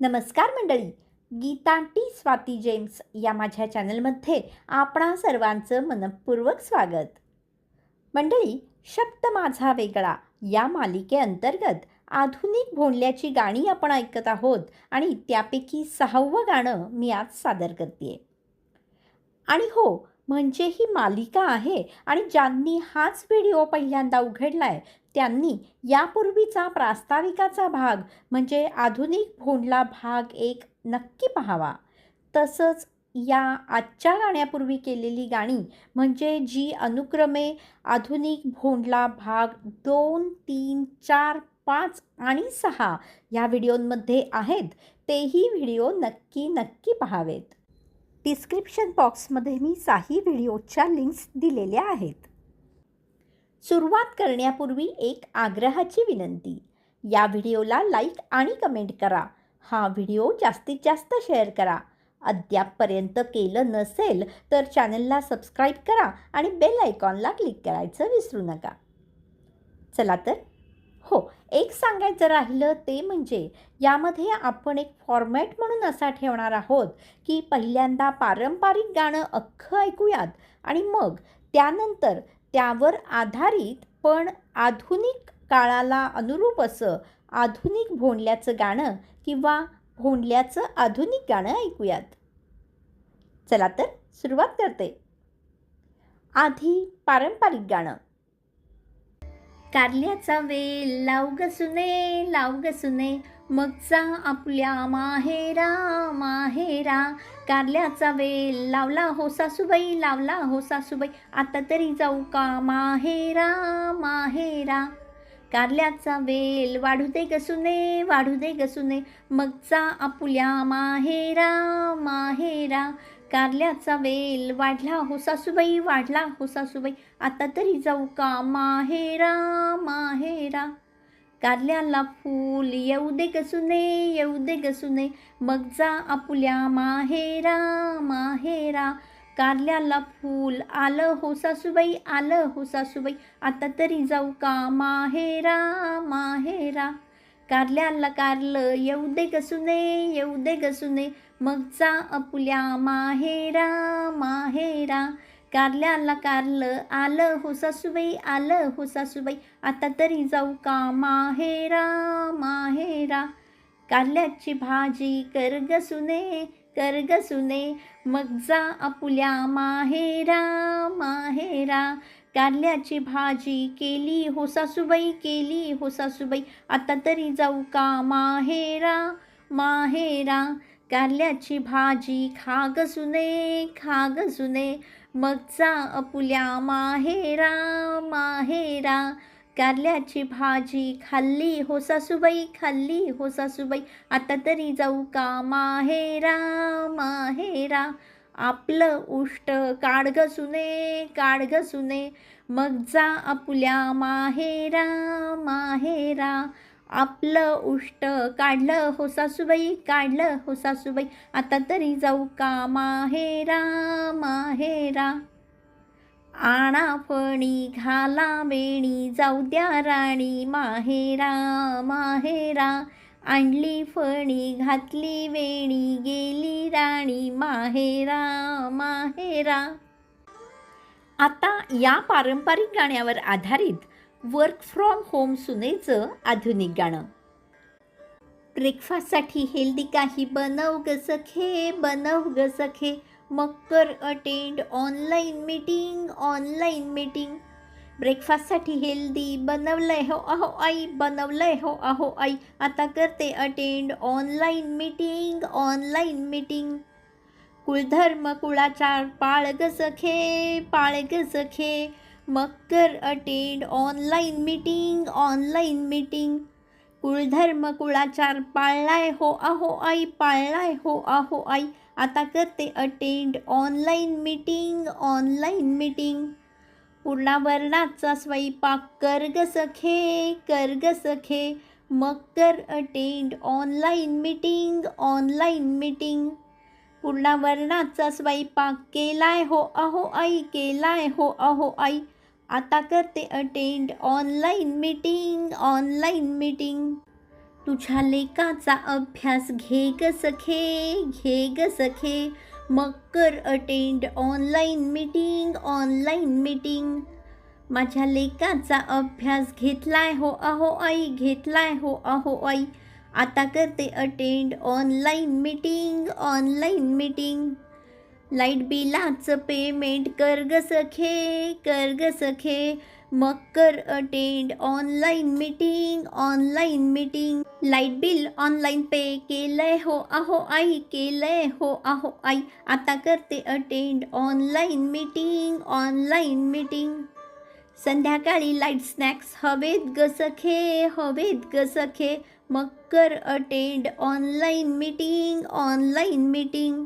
नमस्कार मंडळी. Gita T Swati James या माझ्या चॅनलमध्ये आपणा सर्वांचं मनपूर्वक स्वागत. मंडळी शब्द माझा वेगळा या मालिकेअंतर्गत आधुनिक भोंडल्याची गाणी आपण ऐकत आहोत आणि त्यापैकी सहावं गाणं मी आज सादर करते आणि हो म्हणजे ही मालिका आहे आणि ज्यांनी हाच व्हिडिओ पहिल्यांदा उघडला आहे त्यांनी यापूर्वीचा प्रास्ताविकाचा भाग म्हणजे आधुनिक भोंडला भाग एक नक्की पाहावा. तसंच या आजच्या गाण्यापूर्वी केलेली गाणी म्हणजे जी अनुक्रमे आधुनिक भोंडला भाग दोन तीन चार पाच आणि सहा या व्हिडिओंमध्ये आहेत तेही व्हिडिओ नक्की नक्की पाहावेत. डिस्क्रिप्शन बॉक्समध्ये मी साही व्हिडिओच्या लिंक्स दिलेल्या आहेत. सुरुवात करण्यापूर्वी एक आग्रहाची विनंती. या व्हिडिओला लाईक आणि कमेंट करा. हा व्हिडिओ जास्तीत जास्त शेअर करा. अद्यापपर्यंत केलं नसेल तर चॅनलला सबस्क्राईब करा आणि बेल आयकॉनला क्लिक करायचं विसरू नका. चला तर हो एक सांगायचं राहिलं ते म्हणजे यामध्ये आपण एक फॉर्मॅट म्हणून असा ठेवणार आहोत की पहिल्यांदा पारंपरिक गाणं अख्खं ऐकूयात आणि मग त्यानंतर त्यावर आधारित पण आधुनिक काळाला अनुरूप असं आधुनिक भोंडल्याचं गाणं किंवा भोंडल्याचं आधुनिक गाणं ऐकूयात. चला तर सुरुवात करते. आधी पारंपरिक गाणं. कारल्याचा वेल लावग सुने लावग सुने. मग जा आपल्या माहेरा माहेरा. कारल्याचा वेल लावला हो सासूबाई लावला हो सासूबाई. आता तरी जाऊ का माहेरा माहेरा? कारल्याचा वेल वाढू दे गसुने वाढू दे गसुने सुने. मग जा आपुल्या माहेरा माहेरा. कारल्याचा वेल वाढला हो सासूबाई वाढला हो सासूबाई. आता तरी जाऊ का माहेरा कारल्याला फूल येऊ दे गसुने येऊ दे गसुने मग जा आपुल्या माहेरा माहेरा. कारल्याला फूल आलं हो सासूबाई आलं हो सासूबाई. आता तरी जाऊ का माहेरा माहेरा. कारल्याला कारलं येऊ दे गसुने येऊ दे गसुने मग जा आपुल्या माहेरा माहेरा. कारल्याला कारलं आलं हो सासूबाई आलं हो सासूबाई. आता तरी जाऊ का माहेरा माहेरा कारल्याची भाजी कर ग सुने कर ग सुने. मग जा आपुल्या माहेरा माहेरा कारल्याची भाजी केली हो सासूबाई केली हो सासूबाई. आता तरी जाऊ का माहेरा माहेरा कारल्याची भाजी खा सुने खा सुने. मग जा अपुल्या माहेरा माहेरा. कारल्याची भाजी खाल्ली हो सासूबाई खाल्ली हो सासूबाई. आता तरी जाऊ का माहेरा माहेरा? आपलं उष्ट काढग सुने काढग सुने. मग जा आपुल्या माहेरा माहेरा. आपलं उष्ट काढलं हो सासूबाई काढलं हो सासूबाई. आता तरी जाऊ का? माहेरा माहेरा आणा फणी घाला बेणी जाऊ द्या राणी. माहेरा माहेरा आणली फणी घातली वेणी गेली राणी. माहेरा माहेरा आता या पारंपरिक गाण्यावर आधारित वर्क फ्रॉम होम सुनेचं आधुनिक गाणं. ब्रेकफास्टसाठी हेल्दी काही बनव ग सखे बनव ग सखे. मग कर attend online meeting online meeting ब्रेकफास्टसाठी healthy बनवलंय हो अहो आई बनवलंय हो अहो आई. आता करते attend online meeting online meeting कुळधर्म कुळाचार पाळ ग सखे पाळ ग सखे. मक्कर attend online meeting online meeting. कुळधर्म कुळाचार पाळलाय हो अहो आई पाळलाय हो अहो आई. आता करते attend online meeting online meeting. पूर्णावरणाचा स्वयंपाक कर ग सखे कर ग सखे. मक्कर attend online meeting online meeting. पूर्णावरणाचा स्वयंपाक केलाय हो अहो आई केलाय हो अहो आई. आता करते attend online meeting online meeting तुझ्या लेकाचा अभ्यास घे ग सखे घे ग सखे मग कर attend online meeting online meeting माझ्या लेकाचा अभ्यास घेतलाय हो अहो आई घेतलाय हो अहो आई. आता करते attend online meeting online meeting light बिलाचं payment कर ग सखे कर ग सखे. मग कर attend online meeting online meeting. Light bill online pay केलंय हो अहो आई केलंय हो अहो आई. आता करते attend online meeting online meeting. संध्याकाळी लाइट स्नॅक्स हवेत ग सखे हवेत ग सखे. मग कर attend online meeting online meeting.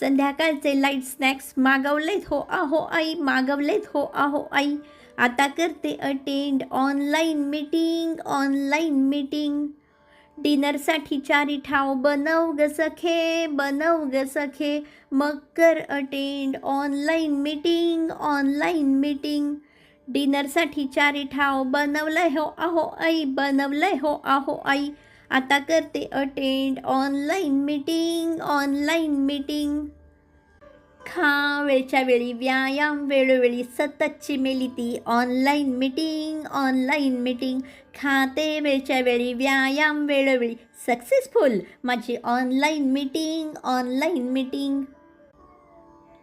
संध्याकाळचे लाइट स्नॅक्स मागवलेत. हो आहो आई मागवलेत. हो आहो आई. आता करते attend online meeting online meeting डिनरसाठी चारी ठाव बनव ग सखे बनव ग सखे. मग कर attend online meeting online meeting डिनरसाठी चारी ठाव बनवलंय. हो आहो आई बनवलंय. हो आहो आई. आता करते attend online meeting online meeting खा वेळच्या वेळी व्यायाम वेळोवेळी सततची मेली ती ऑनलाईन मीटिंग ऑनलाईन मीटिंग खाते वेळच्या वेळी व्यायाम वेळोवेळी सक्सेसफुल माझी ऑनलाईन मीटिंग ऑनलाईन मीटिंग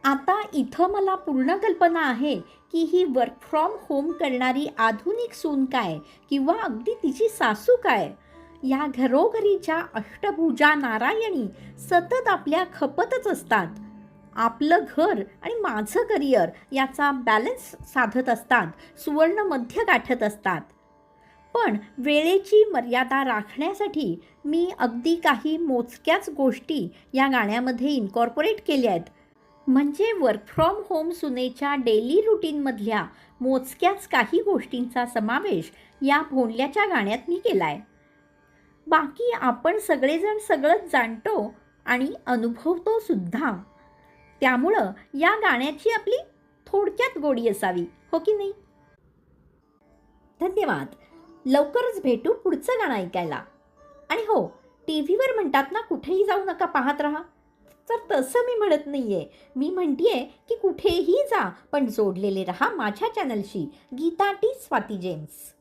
आता इथं मला पूर्ण कल्पना आहे की ही वर्क फ्रॉम होम करणारी आधुनिक सून काय किंवा अगदी तिची सासू काय? या घरोघरीच्या अष्टभुजा नारायणी सतत आपल्या खपतच असतात. आपलं घर आणि माझं करिअर याचा बॅलन्स साधत असतात सुवर्ण मध्य गाठत असतात. पण वेळेची मर्यादा राखण्यासाठी मी अगदी काही मोजक्याच गोष्टी या गाण्यामध्ये इन्कॉर्पोरेट केल्या आहेत. म्हणजे वर्क फ्रॉम होम सुनेच्या डेली रुटीनमधल्या मोजक्याच काही गोष्टींचा समावेश या भोंडल्याच्या गाण्यात मी केला आहे बाकी आपण सगळेजण सगळंच जाणतो आणि अनुभवतो सुद्धा. त्यामुळं या गाण्याची आपली थोडक्यात गोडी असावी हो की नाही? धन्यवाद. लवकरच भेटू पुढचं गाणं ऐकायला. आणि हो टी व्हीवर म्हणतात ना कुठेही जाऊ नका पाहत राहा. तर तसं मी म्हणत नाही आहे मी म्हणते की कुठेही जा पण जोडलेले रहा माझ्या चॅनलशी गीता टी स्वाती जेम्स.